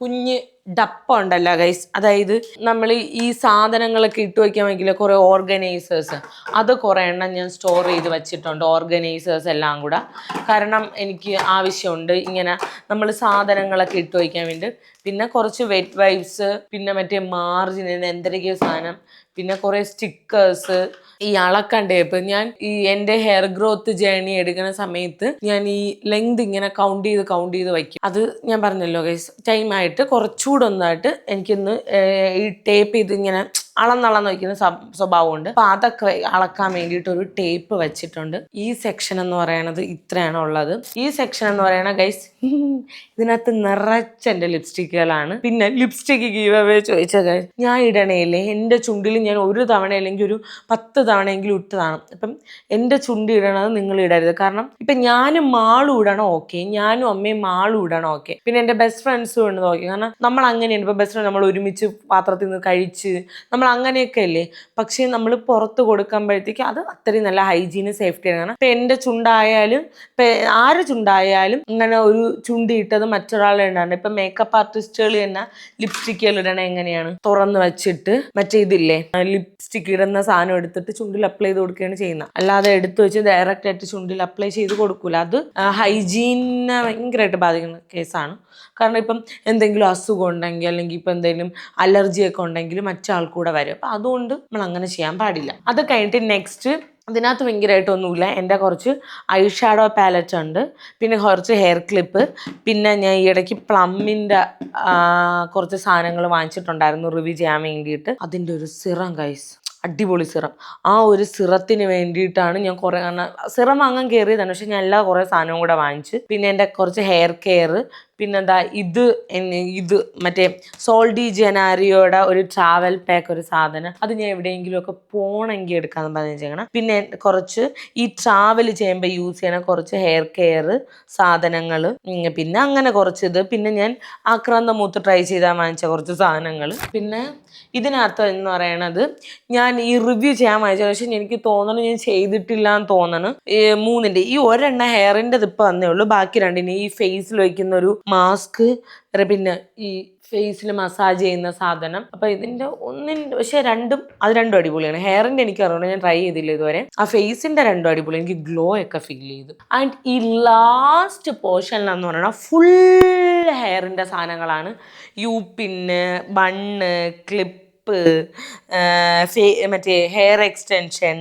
കുഞ്ഞ് ഡപ്പ ഉണ്ടല്ലോ ഗൈസ് അതായത് നമ്മൾ ഈ സാധനങ്ങളൊക്കെ ഇട്ട് വയ്ക്കാൻ വേണ്ടി കുറേ ഓർഗനൈസേഴ്സ് അത് കുറേ എണ്ണം ഞാൻ സ്റ്റോർ ചെയ്ത് വെച്ചിട്ടുണ്ട് ഓർഗനൈസേഴ്സ് എല്ലാം കൂടെ. കാരണം എനിക്ക് ആവശ്യമുണ്ട് ഇങ്ങനെ നമ്മൾ സാധനങ്ങളൊക്കെ ഇട്ട് വയ്ക്കാൻ വേണ്ടി. പിന്നെ കുറച്ച് വെറ്റ് വൈബ്സ് പിന്നെ മറ്റേ മാർജിൻ എന്തൊക്കെയോ സാധനം. പിന്നെ കുറേ സ്റ്റിക്കേഴ്സ് ഈ അളക്കാൻ ടേപ്പ് ഞാൻ ഈ എന്റെ ഹെയർ ഗ്രോത്ത് ജേണി എടുക്കുന്ന സമയത്ത് ഞാൻ ഈ ലെങ്ത് ഇങ്ങനെ കൗണ്ട് ചെയ്ത് കൗണ്ട് ചെയ്ത് വയ്ക്കും. അത് ഞാൻ പറഞ്ഞല്ലോ ഗൈസ് ടൈമായിട്ട് കുറച്ചുകൂടെ ഒന്നായിട്ട് എനിക്കൊന്ന് ഈ ടേപ്പ് ചെയ്ത് ഇങ്ങനെ അളന്നളന്ന് വയ്ക്കുന്ന സ്വ- സ്വഭാവമുണ്ട്. അപ്പൊ അതൊക്കെ അളക്കാൻ വേണ്ടിയിട്ട് ഒരു ടേപ്പ് വെച്ചിട്ടുണ്ട്. ഈ സെക്ഷൻ എന്ന് പറയുന്നത് ഇത്രയാണ് ഉള്ളത്. ഈ സെക്ഷൻ എന്ന് പറയുന്ന ഗൈസ് [LAUGHS] ഇതിനകത്ത് നിറച്ച ലിപ്സ്റ്റിക്കുകളാണ് പിന്നെ ലിപ്സ്റ്റിക്ക് ഗീവ് അവേ ചോദിച്ച ഞാൻ ഇടണേലേ എന്റെ ചുണ്ടിൽ ഞാൻ ഒരു തവണ അല്ലെങ്കിൽ ഒരു പത്ത് തവണയെങ്കിലും ഇട്ടതാണ്. അപ്പം എന്റെ ചുണ്ടി ഇടണത് നിങ്ങൾ ഇടരുത്. കാരണം ഇപ്പം ഞാനും മാളും ഇടണം ഓക്കെ ഞാനും അമ്മയും മാളും ഇടണം ഓക്കെ പിന്നെ എന്റെ ബെസ്റ്റ് ഫ്രണ്ട്സും ഉണ്ട് ഓക്കെ കാരണം നമ്മൾ അങ്ങനെയാണ്. ഇപ്പം ബെസ്റ്റ് ഫ്രണ്ട് നമ്മൾ ഒരുമിച്ച് പാത്രത്തിൽ നിന്ന് കഴിച്ച് നമ്മൾ അങ്ങനെയൊക്കെ അല്ലേ പക്ഷേ നമ്മൾ പുറത്ത് കൊടുക്കുമ്പോഴത്തേക്ക് അത് അത്രയും നല്ല ഹൈജീന് സേഫ്റ്റി ആണ് കാരണം ഇപ്പം എന്റെ ചുണ്ടായാലും ആര് ചുണ്ടായാലും അങ്ങനെ ഒരു ചുണ്ടി ഇട്ടത് മറ്റൊരാളെ ഉണ്ടാണ് ഇപ്പം മേക്കപ്പ് ആർട്ടിസ്റ്റുകൾ തന്നെ ലിപ്സ്റ്റിക്കുകൾ ഇടണ എങ്ങനെയാണ്? തുറന്ന് വെച്ചിട്ട് മറ്റേ ഇതില്ലേ? ലിപ്സ്റ്റിക് ഇടുന്ന സാധനം എടുത്തിട്ട് ചുണ്ടിൽ അപ്ലൈ ചെയ്ത് കൊടുക്കുകയാണ് ചെയ്യുന്നത്. അല്ലാതെ എടുത്തു വെച്ച് ഡയറക്റ്റ് ആയിട്ട് ചുണ്ടിൽ അപ്ലൈ ചെയ്ത് കൊടുക്കൂല. അത് ഹൈജീനെ ഭയങ്കരമായിട്ട് ബാധിക്കുന്ന കേസാണ് കാരണം ഇപ്പം എന്തെങ്കിലും അസുഖം ഉണ്ടെങ്കിൽ അല്ലെങ്കിൽ ഇപ്പം എന്തെങ്കിലും അലർജിയൊക്കെ ഉണ്ടെങ്കിൽ മറ്റാൾക്കൂടെ വരും. അപ്പം അതുകൊണ്ട് നമ്മൾ അങ്ങനെ ചെയ്യാൻ പാടില്ല. അത് കഴിഞ്ഞിട്ട് നെക്സ്റ്റ് അതിനകത്ത് ഭയങ്കരമായിട്ടൊന്നുമില്ല എന്റെ കുറച്ച് ഐ ഷാഡോ പാലറ്റ് ഉണ്ട്. പിന്നെ കുറച്ച് ഹെയർ ക്ലിപ്പ് പിന്നെ ഞാൻ ഈ ഇടയ്ക്ക് പ്ലമ്മിന്റെ കുറച്ച് സാധനങ്ങൾ വാങ്ങിച്ചിട്ടുണ്ടായിരുന്നു റിവ്യൂ ചെയ്യാൻ വേണ്ടിയിട്ട്. അതിന്റെ ഒരു സിറം കൈസ് അടിപൊളി സിറം. ആ ഒരു സിറത്തിന് വേണ്ടിയിട്ടാണ് ഞാൻ കുറേ കാരണം സിറം വാങ്ങാൻ കയറിയതാണ്. പക്ഷെ ഞാൻ എല്ലാ കുറേ സാധനവും കൂടെ വാങ്ങിച്ച്. പിന്നെ എന്റെ കുറച്ച് ഹെയർ കെയർ പിന്നെ എന്താ ഇത് ഇത് മറ്റേ സോൾഡി ജനാരിയോടെ ഒരു ട്രാവൽ പാക്ക് ഒരു സാധനം. അത് ഞാൻ എവിടെയെങ്കിലും ഒക്കെ പോണെങ്കിൽ എടുക്കാന്ന് പറഞ്ഞു വെച്ചേക്കണം പിന്നെ കുറച്ച് ഈ ട്രാവൽ ചെയ്യുമ്പോൾ യൂസ് ചെയ്യണ കുറച്ച് ഹെയർ കെയർ സാധനങ്ങൾ പിന്നെ അങ്ങനെ കുറച്ച് ഇത് പിന്നെ ഞാൻ ആക്രാന്ത മൂത്ത് ട്രൈ ചെയ്താൽ വാങ്ങിച്ച കുറച്ച് സാധനങ്ങൾ. പിന്നെ ഇതിനർത്ഥം എന്ന് പറയണത് ഞാൻ ഈ റിവ്യൂ ചെയ്യാൻ വാങ്ങിച്ച പക്ഷെ എനിക്ക് തോന്നണം ഞാൻ ചെയ്തിട്ടില്ല എന്ന് തോന്നണം. മൂന്നിന്റെ ഈ ഒരെണ്ണ ഹെയറിന്റെ ഇപ്പം വന്നേ ഉള്ളൂ. ബാക്കി രണ്ടിന് ഈ ഫേസിൽ വയ്ക്കുന്ന ഒരു മാസ്ക് പിന്നെ ഈ ഫേസിൽ മസാജ് ചെയ്യുന്ന സാധനം. അപ്പൊ ഇതിന്റെ ഒന്നിന്റെ പക്ഷേ രണ്ടും അത് രണ്ടും അടിപൊളിയാണ്. ഹെയറിന്റെ എനിക്ക് അറിയണം ഞാൻ ട്രൈ ചെയ്തില്ല ഇതുവരെ. ആ ഫേസിന്റെ രണ്ടും അടിപൊളി എനിക്ക് ഗ്ലോ ഒക്കെ ഫീൽ ചെയ്തു. ആൻഡ് ഈ ലാസ്റ്റ് പോർഷനിലെന്ന് പറയുന്നത് ഫുൾ ഹെയറിന്റെ സാധനങ്ങളാണ്. യു പിന്നെ ബണ്ണ് ക്ലിപ്പ് മറ്റേ ഹെയർ എക്സ്റ്റൻഷൻ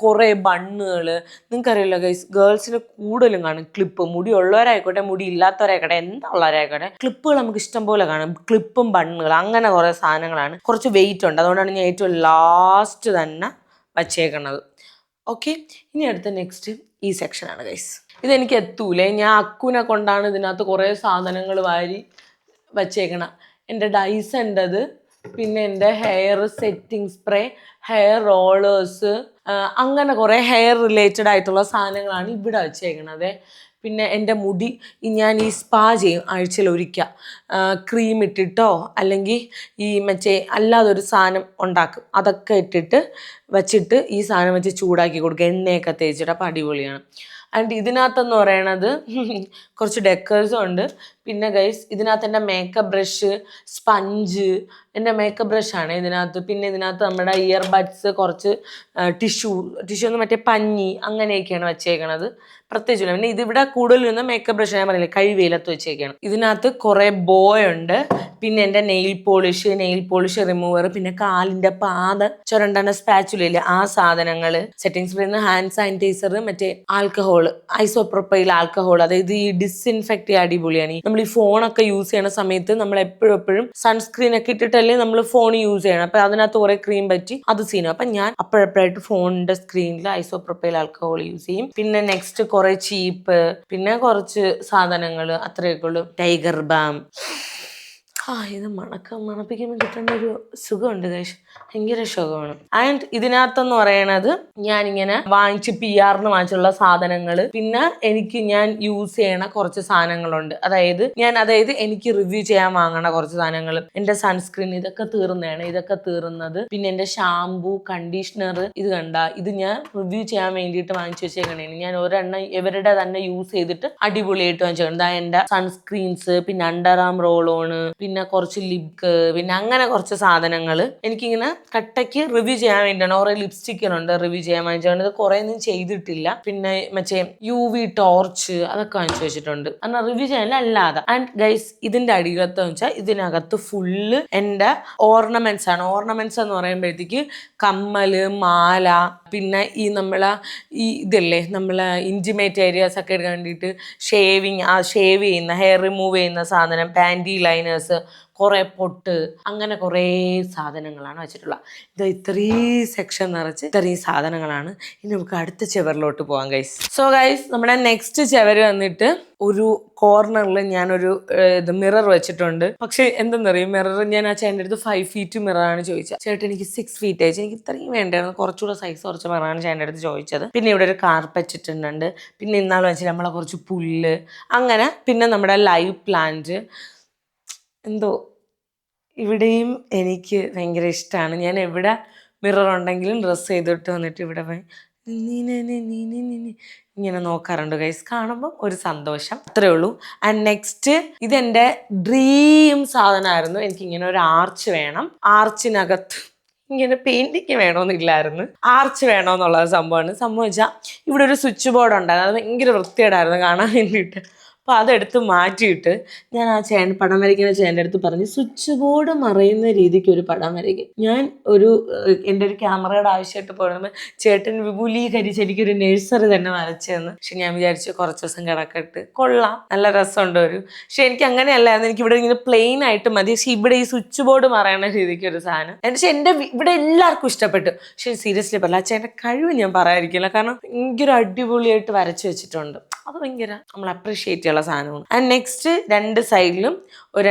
കുറേ ബണ്ണുകൾ നിങ്ങൾക്കറിയില്ല ഗൈസ് ഗേൾസിന് കൂടുതലും കാണും ക്ലിപ്പ് മുടി ഉള്ളവരായിക്കോട്ടെ മുടി ഇല്ലാത്തവരായിക്കോട്ടെ എന്തുള്ളവരായിക്കോട്ടെ ക്ലിപ്പുകൾ നമുക്ക് ഇഷ്ടം പോലെ കാണും. ക്ലിപ്പും ബണ്ണുകൾ അങ്ങനെ കുറേ സാധനങ്ങളാണ്. കുറച്ച് വെയിറ്റ് ഉണ്ട്. അതുകൊണ്ടാണ് ഞാൻ ഏറ്റവും ലാസ്റ്റ് തന്നെ വച്ചേക്കണത്. ഓക്കെ ഇനി അടുത്ത നെക്സ്റ്റ് ഈ സെക്ഷനാണ് ഗൈസ് ഇതെനിക്ക് എത്തൂലേ? ഞാൻ അക്കുനെ കൊണ്ടാണ് ഇതിനകത്ത് കുറേ സാധനങ്ങൾ വാരി വച്ചേക്കണം. എന്റെ ഡൈസന്റെത് പിന്നെ എന്റെ hair setting spray hair rollers അങ്ങനെ കുറേ ഹെയർ റിലേറ്റഡ് ആയിട്ടുള്ള സാധനങ്ങളാണ് ഇവിടെ വെച്ചേക്കണത്. പിന്നെ എന്റെ മുടി ഞാൻ ഈ സ്പാ ചെയ്യും ആഴ്ചയിൽ ഒരിക്കൽ ക്രീം ഇട്ടിട്ടോ അല്ലെങ്കിൽ ഈ മറ്റേ അല്ലാതൊരു സാധനം ഉണ്ടാക്കും. അതൊക്കെ ഇട്ടിട്ട് വച്ചിട്ട് ഈ സാധനം വെച്ച് ചൂടാക്കി കൊടുക്കുക. എണ്ണയൊക്കെ തേച്ചിട്ട് അപ്പോൾ അടിപൊളിയാണ്. ആൻഡ് ഇതിനകത്തെന്ന് പറയണത് കുറച്ച് ഡെക്കേഴ്സും ഉണ്ട്. പിന്നെ ഗൈസ് ഇതിനകത്ത് എന്റെ മേക്കപ്പ് ബ്രഷ് സ്പഞ്ച് എന്റെ മേക്കപ്പ് ബ്രഷാണ് ഇതിനകത്ത്. പിന്നെ ഇതിനകത്ത് നമ്മുടെ ഇയർ ബഡ്സ് കുറച്ച് ടിഷ്യൂ ടിഷ്യൂ എന്ന് മറ്റേ പഞ്ഞി അങ്ങനെയൊക്കെയാണ് വെച്ചേക്കണത്. പ്രത്യേകിച്ച് പിന്നെ ഇതിവിടെ കൂടുതൽ നിന്ന് മേക്കപ്പ് ബ്രഷ് ഞാൻ പറയില്ലേ കഴിവേലത്ത് വെച്ചേക്കാണ്. ഇതിനകത്ത് കുറേ ബോയ് ഉണ്ട്. പിന്നെ എന്റെ nail polish nail polish remover പിന്നെ കാലിന്റെ പാത ചുരണ്ടണ സ്പാച്ചുലില്ലേ ആ സാധനങ്ങൾ. സെറ്റിംഗ് സ്പ്രേന്ന് ഹാൻഡ് സാനിറ്റൈസർ മറ്റേ ആൽക്കഹോൾ ഐസോപ്രൊപ്പൈൽ ആൽക്കഹോൾ അതായത് ഈ ഡിസ്ഇൻഫെക്റ്റ് അടിപൊളിയാണ്. ഈ ഈ ഫോണൊക്കെ യൂസ് ചെയ്യണ സമയത്ത് നമ്മൾ എപ്പോഴും എപ്പോഴും സൺസ്ക്രീൻ ഒക്കെ ഇട്ടിട്ടല്ലേ നമ്മൾ ഫോൺ യൂസ് ചെയ്യണം. അപ്പൊ അതിനകത്ത് കുറെ ക്രീം പറ്റി അത് സീനും അപ്പൊ ഞാൻ അപ്പോഴപ്പോഴായിട്ട് ഫോണിന്റെ സ്ക്രീനിൽ ഐസോപ്രൊപ്പൈൽ ആൽക്കഹോൾ യൂസ് ചെയ്യും. പിന്നെ നെക്സ്റ്റ് കുറെ ചീപ്പ് പിന്നെ കുറച്ച് സാധനങ്ങൾ അത്രയൊക്കെ ഉള്ളൂ. ടൈഗർ ബാം ആ ഇത് മണക്കം മണപ്പിക്കുമ്പോൾ കിട്ടേണ്ട ഒരു സുഖമുണ്ട് കേശ് ഭയങ്കര സുഖമാണ്. ആൻഡ് ഇതിനകത്തെന്ന് പറയണത് ഞാൻ ഞാനിങ്ങനെ വാങ്ങിച്ച് പി ആറിന് വാങ്ങിച്ചുള്ള സാധനങ്ങൾ പിന്നെ എനിക്ക് ഞാൻ യൂസ് ചെയ്യണ കുറച്ച് സാധനങ്ങളുണ്ട്. അതായത് ഞാൻ അതായത് എനിക്ക് റിവ്യൂ ചെയ്യാൻ വാങ്ങണ കുറച്ച് സാധനങ്ങൾ എന്റെ സൺസ്ക്രീൻ ഇതൊക്കെ തീർന്നതാണ് ഇതൊക്കെ തീർന്നത്. പിന്നെ എന്റെ ഷാംപൂ കണ്ടീഷണർ ഇത് കണ്ട ഇത് ഞാൻ റിവ്യൂ ചെയ്യാൻ വേണ്ടിയിട്ട് വാങ്ങിച്ചു വെച്ചേക്കണേ ഞാൻ ഒരെണ്ണം ഇവരുടെ തന്നെ യൂസ് ചെയ്തിട്ട് അടിപൊളിയായിട്ട് വാങ്ങിച്ചേക്കണം. എന്റെ സൺസ്ക്രീൻസ് പിന്നെ അണ്ടർ ആം റോളോണ് പിന്നെ കുറച്ച് ലിപ് പിന്നെ അങ്ങനെ കുറച്ച് സാധനങ്ങൾ എനിക്കിങ്ങനെ കട്ടയ്ക്ക് റിവ്യൂ ചെയ്യാൻ വേണ്ടിയാണ്. കുറേ ലിപ്സ്റ്റിക്കുകളുണ്ട് റിവ്യൂ ചെയ്യാൻ വാങ്ങിച്ചുകൊണ്ട് ഇത് കുറേ ഒന്നും ചെയ്തിട്ടില്ല. പിന്നെ മറ്റേ യു വി ടോർച്ച് അതൊക്കെ വാങ്ങിച്ചു വെച്ചിട്ടുണ്ട്. എന്നാൽ റിവ്യൂ ചെയ്യാൻ അല്ലാതെ ആൻഡ് ഗൈസ് ഇതിന്റെ അടികത്ത് വെച്ചാൽ ഇതിനകത്ത് ഫുള്ള് എന്റെ ഓർണമെന്റ്സ് ആണ്. ഓർണമെന്റ്സ് എന്ന് പറയുമ്പോഴത്തേക്ക് കമ്മൽ മാല പിന്നെ ഈ നമ്മളെ ഈ ഇതല്ലേ നമ്മളെ ഇന്റിമേറ്റ് ഏരിയാസ് ഒക്കെ എടുക്കാൻ വേണ്ടിയിട്ട് ഷേവിങ് ആ ഷേവ് ചെയ്യുന്ന ഹെയർ റിമൂവ് ചെയ്യുന്ന സാധനം പാന്റി ലൈനേഴ്സ് കുറേ പൊട്ട് അങ്ങനെ കുറേ സാധനങ്ങളാണ് വെച്ചിട്ടുള്ളത്. ഇത് ഇത്രയും സെക്ഷൻ നിറച്ച് ഇത്രയും സാധനങ്ങളാണ്. ഇനി നമുക്ക് അടുത്ത ചെവറിലോട്ട് പോകാം ഗൈസ് സോ ഗൈസ് നമ്മുടെ നെക്സ്റ്റ് ചെവര് വന്നിട്ട് ഒരു കോർണറിൽ ഞാനൊരു ഇത് മിറർ വെച്ചിട്ടുണ്ട്. പക്ഷെ എന്തെന്നറിയും? മിറർ ഞാൻ ആ ചേട്ടന്റെ അടുത്ത് ഫൈവ് ഫീറ്റ് മിററാണ് ചോദിച്ചത്. ചേട്ടൻ എനിക്ക് സിക്സ് ഫീറ്റ് അയച്ചു എനിക്ക് ഇത്രയും വേണ്ടായിരുന്നു. കുറച്ചുകൂടെ സൈസ് കുറച്ച് മിററാണ് ചേട്ടന്റെ അടുത്ത് ചോദിച്ചത്. പിന്നെ ഇവിടെ ഒരു കാർപ്പറ്റ് ഇട്ടിട്ടുണ്ട്. പിന്നെ ഇന്നാൾ വെച്ചിട്ട് നമ്മളെ കുറച്ച് പുല്ല് അങ്ങനെ പിന്നെ നമ്മുടെ ലൈവ് പ്ലാന്റ് എന്തോ ഇവിടെയും എനിക്ക് ഭയങ്കര ഇഷ്ടമാണ് ഞാൻ എവിടെ മിറർ ഉണ്ടെങ്കിലും ഡ്രസ്സ് ചെയ്തിട്ട് വന്നിട്ട് ഇവിടെ ഇങ്ങനെ നോക്കാറുണ്ട് ഗൈസ് കാണുമ്പോൾ ഒരു സന്തോഷം. അത്രേ ഉള്ളൂ. ആൻഡ് നെക്സ്റ്റ് ഇതെന്റെ ഡ്രീം സാധനമായിരുന്നു. എനിക്ക് ഇങ്ങനെ ഒരു ആർച്ച് വേണം. ആർച്ചിനകത്ത് ഇങ്ങനെ പെയിന്റിങ് വേണമെന്നില്ലായിരുന്നു ആർച്ച് വേണമെന്നുള്ള സംഭവമാണ്. സംഭവം വെച്ചാൽ ഇവിടെ ഒരു സ്വിച്ച് ബോർഡ് ഉണ്ടായിരുന്നു അത് ഭയങ്കര വൃത്തികേടായിരുന്നു കാണാൻ വേണ്ടിയിട്ട്. അപ്പോൾ അതെടുത്ത് മാറ്റിയിട്ട് ഞാൻ ആ ചേട്ടൻ പടം വരയ്ക്കുന്ന ചേട്ടന്റെ അടുത്ത് പറഞ്ഞ് സ്വിച്ച് ബോർഡ് മറയുന്ന രീതിക്ക് ഒരു പടം വരയ്ക്കും. ഞാൻ ഒരു എന്റെ ഒരു ക്യാമറയുടെ ആവശ്യമായിട്ട് പോകുമ്പോൾ ചേട്ടൻ വിപുലീകരിച്ച് എനിക്കൊരു നഴ്സറി തന്നെ വരച്ചതെന്ന് പക്ഷെ ഞാൻ വിചാരിച്ചു കുറച്ച് ദിവസം കിടക്കട്ട്. കൊള്ളാം. നല്ല രസമുണ്ട് ഒരു. പക്ഷെ എനിക്ക് അങ്ങനെയല്ലായിരുന്നു. എനിക്ക് ഇവിടെ ഇങ്ങനെ പ്ലെയിൻ ആയിട്ട് മതി. പക്ഷെ ഇവിടെ ഈ സ്വിച്ച് ബോർഡ് മറയണ രീതിക്ക് ഒരു സാധനം. പക്ഷെ എന്റെ ഇവിടെ എല്ലാവർക്കും ഇഷ്ടപ്പെട്ടു. പക്ഷെ സീരിയസ്ലി പറയില്ല ചേട്ടന്റെ കഴിവ് ഞാൻ പറയാതിരിക്കില്ല. കാരണം ഭയങ്കര അടിപൊളിയായിട്ട് വരച്ചു വെച്ചിട്ടുണ്ട്. അത് ഭയങ്കര നമ്മൾ അപ്രീഷിയേറ്റ് ചെയ്യാനുള്ള സാധനമാണ്. ആൻഡ് നെക്സ്റ്റ് രണ്ട് സൈഡിലും ഒരു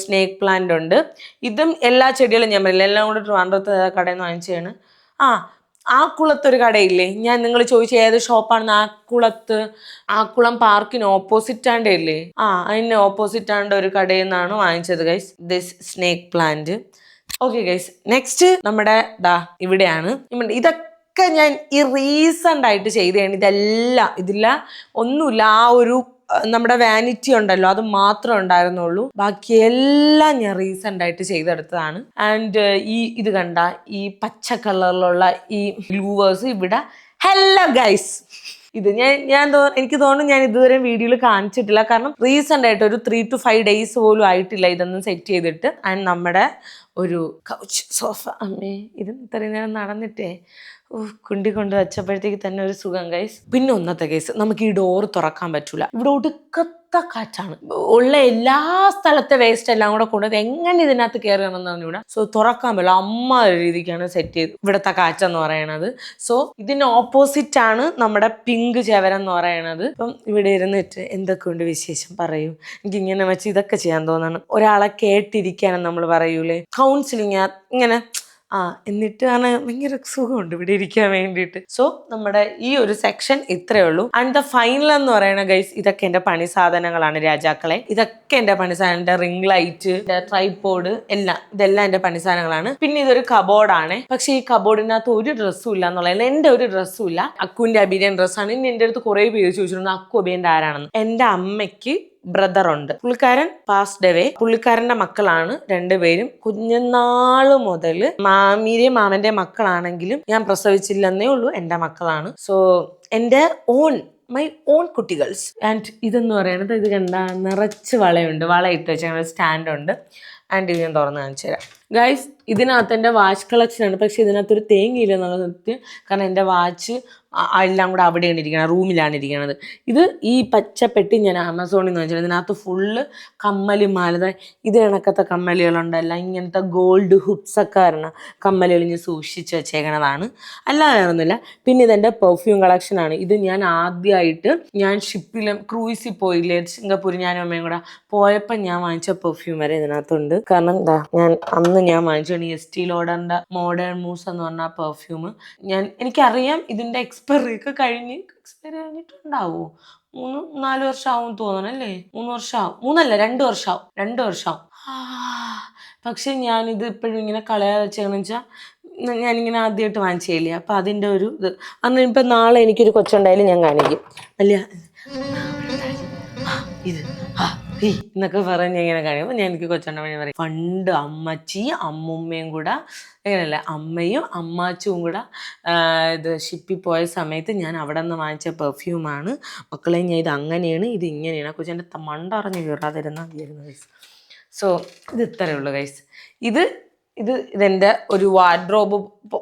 സ്നേക്ക് പ്ലാന്റ് ഉണ്ട്. ഇതും എല്ലാ ചെടികളും ഞാൻ പറയില്ല. എല്ലാം കൂടെ ട്രിവാൻഡ്രത്ത് കടയിൽ നിന്ന് വാങ്ങിച്ചതാണ്. ആ ആക്കുളത്ത് ഒരു കടയില്ലേ? ഞാൻ നിങ്ങൾ ചോദിച്ച ഏത് ഷോപ്പാണെന്ന് ആക്കുളത്ത് ആക്കുളം പാർക്കിന് ഓപ്പോസിറ്റ് ആണ്ടേ ഇല്ലേ? ആ അതിന് ഓപ്പോസിറ്റ് ആണ്ട് ഒരു കടയിൽ നിന്നാണ് വാങ്ങിച്ചത് guys this snake plant okay guys next നമ്മുടെ ദാ ഇവിടെയാണ്. ഇവിടെ ഇതൊക്കെ ഞാൻ ഈ റീസെന്റ് ആയിട്ട് ചെയ്തതാണ്. ഇതെല്ലാം ഇതില്ല ഒന്നുമില്ല ആ ഒരു നമ്മുടെ വാനിറ്റി ഉണ്ടല്ലോ അത് മാത്രമേ ഉണ്ടായിരുന്നുള്ളൂ. ബാക്കി എല്ലാം ഞാൻ റീസെന്റ് ആയിട്ട് ചെയ്തെടുത്തതാണ്. ആൻഡ് ഈ ഇത് കണ്ട ഈ പച്ച കളറിലുള്ള ഈ ലൂവേഴ്സ് ഇവിടെ ഹലോ ഗൈസ് ഇത് ഞാൻ ഞാൻ തോ എനിക്ക് തോന്നുന്നു ഞാൻ ഇതുവരെ വീഡിയോയിൽ കാണിച്ചിട്ടില്ല. കാരണം റീസെന്റ് ആയിട്ട് ഒരു ത്രീ ടു ഫൈവ് ഡേയ്സ് പോലും ആയിട്ടില്ല ഇതൊന്നും സെറ്റ് ചെയ്തിട്ട്. ആൻഡ് നമ്മുടെ ഒരു കൗച്ച് സോഫ അമ്മേ ഇത് ഇത്രയും നേരം നടന്നിട്ടേ. കുണ്ടി കൊണ്ട് വെച്ചപ്പോഴത്തേക്ക് തന്നെ ഒരു സുഖം കൈസ് പിന്നെ ഒന്നത്തെ കേസ് നമുക്ക് ഈ ഡോർ തുറക്കാൻ പറ്റൂല. ഇവിടെ ഒടുക്കത്ത കാറ്റാണ്. ഉള്ള എല്ലാ സ്ഥലത്തെ വേസ്റ്റ് എല്ലാം കൂടെ കൊണ്ടുവന്ന് എങ്ങനെ ഇതിനകത്ത് കയറണമെന്ന് പറഞ്ഞൂടാ സോ തുറക്കാൻ പറ്റില്ല. അമ്മ രീതിക്കാണ് സെറ്റ് ചെയ്ത് ഇവിടുത്തെ കാറ്റെന്ന് പറയണത്. സോ ഇതിന് ഓപ്പോസിറ്റ് ആണ് നമ്മുടെ പിങ്ക് ചവരം എന്ന് പറയണത്. ഇപ്പം ഇവിടെ ഇരുന്നിട്ട് എന്തൊക്കെയുണ്ട് വിശേഷം? പറയൂ. എനിക്ക് ഇങ്ങനെ വെച്ച് ഇതൊക്കെ ചെയ്യാൻ തോന്നാണ്. ഒരാളെ കേട്ടിരിക്കാനും നമ്മൾ പറയൂലേ? കൗൺസിലിങ് ഇങ്ങനെ ആ എന്നിട്ടാണ് ഭയങ്കര സുഖമുണ്ട് ഇവിടെ ഇരിക്കാൻ വേണ്ടിയിട്ട്. സോ നമ്മുടെ ഈ ഒരു സെക്ഷൻ ഇത്രയേ ഉള്ളൂ. ആൻഡ് ദ ഫൈനൽ എന്ന് പറയുന്ന ഗൈസ് ഇതൊക്കെ എന്റെ പണി സാധനങ്ങളാണ് രാജാക്കളെ. ഇതൊക്കെ എന്റെ പണി സാധനം എന്റെ റിംഗ് ലൈറ്റ് ട്രൈപോഡ് എല്ലാം. ഇതെല്ലാം എന്റെ പണി സാധനങ്ങളാണ്. പിന്നെ ഇതൊരു കബോർഡാണ് പക്ഷെ ഈ കബോർഡിനകത്ത് ഒരു ഡ്രസ്സും ഇല്ല എന്നുള്ളത് എന്റെ ഒരു ഡ്രസ്സും ഇല്ല. അക്കുവിന്റെ അബിയൻ ഡ്രസ്സാണ് ഇനി എന്റെ അടുത്ത് കുറേ പേര് ചോദിച്ചിരുന്നു അക്കു അബിയന്റെ ആരാണെന്ന്? എന്റെ അമ്മയ്ക്ക് ബ്രദർ ഉണ്ട് പുള്ളിക്കാരൻ പാസ്ഡ് അവേ പുള്ളിക്കാരന്റെ മക്കളാണ് രണ്ടുപേരും. കുഞ്ഞുനാൾ മുതൽ മാമീരെ മാമന്റെ മക്കളാണെങ്കിലും ഞാൻ പ്രസവിച്ചില്ലെന്നേ ഉള്ളൂ. എന്റെ മക്കളാണ്. സോ എന്റെ ഓൺ മൈ ഓൺ കുട്ടികൾസ് ആൻഡ് ഇതെന്ന് പറയുന്നത് ഇത് കണ്ട നിറച്ച് വളയുണ്ട്. വള ഇട്ട് വെച്ച സ്റ്റാൻഡ് ഉണ്ട്. ആൻഡ് ഇത് ഞാൻ തുറന്ന് കാണിച്ചു തരാം. ഗൈസ് ഇതിനകത്ത് എന്റെ വാച്ച് കളക്ഷൻ ആണ്. പക്ഷെ ഇതിനകത്തൊരു തേങ്ങയില്ല എന്നുള്ള സത്യം. കാരണം എന്റെ വാച്ച് എല്ലാം കൂടെ അവിടെയാണ് ഇരിക്കുന്നത് റൂമിലാണ് ഇരിക്കുന്നത് ഇത് ഈ പച്ചപ്പെട്ടി ഞാൻ ആമസോണിൽ നിന്ന് വെച്ചാൽ ഇതിനകത്ത് ഫുള്ള് കമ്മലും മാലത ഇത് കണക്കത്തെ കമ്മലുകളുണ്ടല്ല ഇങ്ങനത്തെ ഗോൾഡ് ഹുപ്സൊക്കെ വരുന്ന കമ്മലുകൾ ഞാൻ സൂക്ഷിച്ച് വെച്ചേക്കണതാണ്. അല്ലാതെ ഒന്നുമില്ല പിന്നെ ഇതെന്റെ പെർഫ്യൂം കളക്ഷനാണ് ഇത് ഞാൻ ആദ്യമായിട്ട് ഞാൻ ഷിപ്പിൽ ക്രൂയിസിൽ പോയില്ലേ സിംഗപ്പൂർ ഞാനും അമ്മയും കൂടെ പോയപ്പോൾ ഞാൻ വാങ്ങിച്ച പെർഫ്യൂം വരെ ഇതിനകത്തുണ്ട്. കാരണം എന്താ ഞാൻ അന്ന് ഞാൻ വാങ്ങിച്ചു ലോഡറിന്റെ മോഡേൺ മൂസ് എന്ന് പറഞ്ഞ പെർഫ്യൂം ഞാൻ എനിക്കറിയാം ഇതിന്റെ എക്സ്പയറി ഒക്കെ കഴിഞ്ഞ് എക്സ്പയറി കഴിഞ്ഞിട്ടുണ്ടാവോ? മൂന്ന് നാല് വർഷം ആവും തോന്നണം അല്ലേ? മൂന്ന് വർഷം ആവും മൂന്നല്ല രണ്ട് വർഷം ആവും രണ്ട് വർഷം ആവും ആ, പക്ഷെ ഞാനിത് ഇപ്പോഴും ഇങ്ങനെ കളയാതെ വെച്ചാൽ ഞാനിങ്ങനെ ആദ്യമായിട്ട് വാങ്ങിച്ചില്ലേ? അപ്പം അതിന്റെ ഒരു ഇത്. അന്ന് ഇപ്പം നാളെ എനിക്കൊരു കൊച്ചുണ്ടായാലും ഞാൻ കാണിക്കും. അല്ല ഇത്. എന്നൊക്കെ പറഞ്ഞ് ഇങ്ങനെ കഴിയുമ്പോൾ ഞാൻ എനിക്ക് കൊച്ചുണ്ട പണി പറയും. പണ്ട് അമ്മച്ചി അമ്മുമ്മയും കൂടെ എങ്ങനെയല്ല അമ്മയും അമ്മാച്ചും കൂടെ ഇത് ഷിപ്പിൽ പോയ സമയത്ത് ഞാൻ അവിടെ നിന്ന് വാങ്ങിച്ച പെർഫ്യൂമാണ് മക്കളെ ഞാൻ ഇത് അങ്ങനെയാണ് ഇത് ഇങ്ങനെയാണ്. കൊച്ചെന്റെ മണ്ടറിഞ്ഞ് കീറാതിരുന്ന മതിയായിരുന്നു ഗൈസ് സോ ഇത് ഇത്രയേ ഉള്ളൂ ഗൈസ് ഇത് ഇത് ഇതെന്റെ ഒരു വാർഡ്രോബ്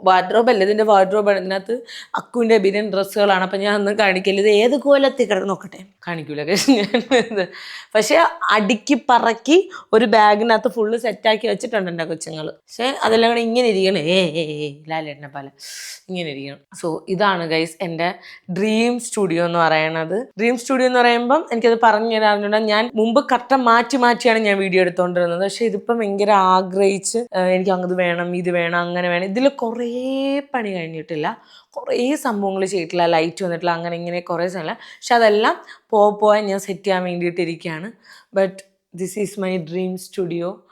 വാർഡ്രോബ് അല്ല? ഇതിന്റെ വാർഡ്രോബ് ഇതിനകത്ത് അക്കുവിന്റെ ബിരിയൻ ഡ്രസ്സുകളാണ്. അപ്പം ഞാൻ അന്ന് കാണിക്കില്ല ഇത് ഏത് കോലത്തിൽ കിടന്ന് നോക്കട്ടെ. കാണിക്കൂല [LAUGHS] പക്ഷേ അടുക്കി പറക്കി ഒരു ബാഗിനകത്ത് ഫുള്ള് സെറ്റാക്കി വെച്ചിട്ടുണ്ട് എന്റെ കൊച്ചുങ്ങൾ പക്ഷേ അതെല്ലാം കൂടെ ഇങ്ങനെ ഇരിക്കണം. ഏ ഏ ലാലേട്ടനെ പോലെ. ഇങ്ങനെ ഇരിക്കണം. സോ ഇതാണ് ഗൈസ് എന്റെ ഡ്രീം സ്റ്റുഡിയോ എന്ന് പറയണത് ഡ്രീം സ്റ്റുഡിയോ എന്ന് പറയുമ്പം എനിക്കത് പറഞ്ഞു തരാറുണ്ട്. ഞാൻ മുമ്പ് കറക്റ്റ് മാറ്റി മാറ്റിയാണ് ഞാൻ വീഡിയോ എടുത്തുകൊണ്ടിരുന്നത് പക്ഷേ ഇതിപ്പം ഭയങ്കര ആഗ്രഹിച്ച് എനിക്ക് അങ്ങത് വേണം ഇത് വേണം അങ്ങനെ വേണം. ഇതിൽ കുറേ കുറേ പണി കഴിഞ്ഞിട്ടില്ല. കുറേ സംഭവങ്ങൾ ചെയ്തിട്ടില്ല. ലൈറ്റ് വന്നിട്ടില്ല. അങ്ങനെ ഇങ്ങനെ കുറേ സമയം പക്ഷെ അതെല്ലാം പോകാൻ പോകാൻ ഞാൻ സെറ്റ് ചെയ്യാൻ വേണ്ടിയിട്ടിരിക്കുകയാണ്. But this is my dream studio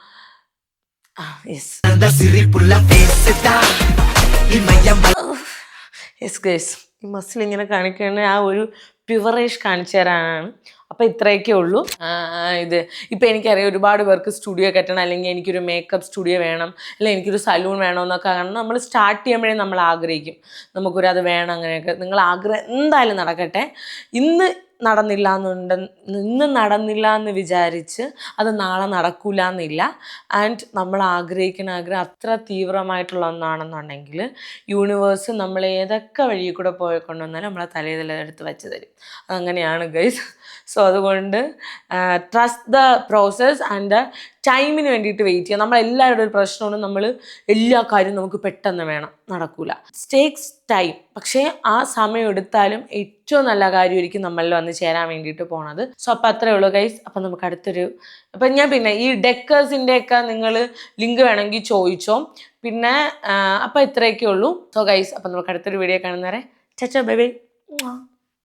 yes guys ഈ മസിൽ ഇങ്ങനെ കാണിക്കുന്ന ആ ഒരു പ്യുവറേഷ് കാണിച്ചു തരാനാണ്. അപ്പോൾ ഇത്രയൊക്കെ ഉള്ളൂ. ഇത്. ഇപ്പം എനിക്കറിയാം ഒരുപാട് പേർക്ക് സ്റ്റുഡിയോ കെട്ടണം അല്ലെങ്കിൽ എനിക്കൊരു മേക്കപ്പ് സ്റ്റുഡിയോ വേണം അല്ലെങ്കിൽ എനിക്കൊരു സലൂൺ വേണമെന്നൊക്കെ കാരണം നമ്മൾ സ്റ്റാർട്ട് ചെയ്യുമ്പോഴേ നമ്മൾ ആഗ്രഹിക്കും നമുക്കൊരു അത് വേണം അങ്ങനെയൊക്കെ. നിങ്ങൾ ആഗ്രഹം എന്തായാലും നടക്കട്ടെ. ഇന്ന് നടന്നില്ല എന്നുണ്ട് ഇന്ന് നടന്നില്ല എന്ന് വിചാരിച്ച് അത് നാളെ നടക്കൂല എന്നില്ല ആൻഡ് നമ്മൾ ആഗ്രഹിക്കുന്ന ആഗ്രഹം അത്ര തീവ്രമായിട്ടുള്ള ഒന്നാണെന്നുണ്ടെങ്കിൽ യൂണിവേഴ്സ് നമ്മൾ ഏതൊക്കെ വഴി കൂടെ പോയി കൊണ്ടുവന്നാലും നമ്മളെ തലേ എടുത്ത് വെച്ച് തരും. അങ്ങനെയാണ് ഗൈസ് സോ അതുകൊണ്ട് ട്രസ്റ്റ് ദ പ്രോസസ് ആൻഡ് ടൈമിന് വേണ്ടിയിട്ട് വെയിറ്റ് ചെയ്യുക നമ്മളെല്ലാവരുടെ ഒരു പ്രശ്നമാണ് നമ്മൾ എല്ലാ കാര്യവും നമുക്ക് പെട്ടെന്ന് വേണം. നടക്കൂല. സ്റ്റേക്സ് ടൈം പക്ഷേ ആ സമയം എടുത്താലും ഏറ്റവും നല്ല കാര്യമായിരിക്കും നമ്മളിൽ വന്ന് ചേരാൻ വേണ്ടിയിട്ട് പോണത്. സോ അപ്പം അത്രേ ഉള്ളൂ ഗൈസ് അപ്പം നമുക്ക് അടുത്തൊരു അപ്പം ഞാൻ പിന്നെ ഈ ഡെക്കേഴ്സിന്റെ ഒക്കെ നിങ്ങൾ ലിങ്ക് വേണമെങ്കിൽ ചോദിച്ചോ. പിന്നെ അപ്പം ഇത്രയൊക്കെ ഉള്ളൂ. സോ ഗൈസ് അപ്പം നമുക്ക് അടുത്തൊരു വീഡിയോ കാണുന്നവരെ. ചച്ച ബൈ ബൈ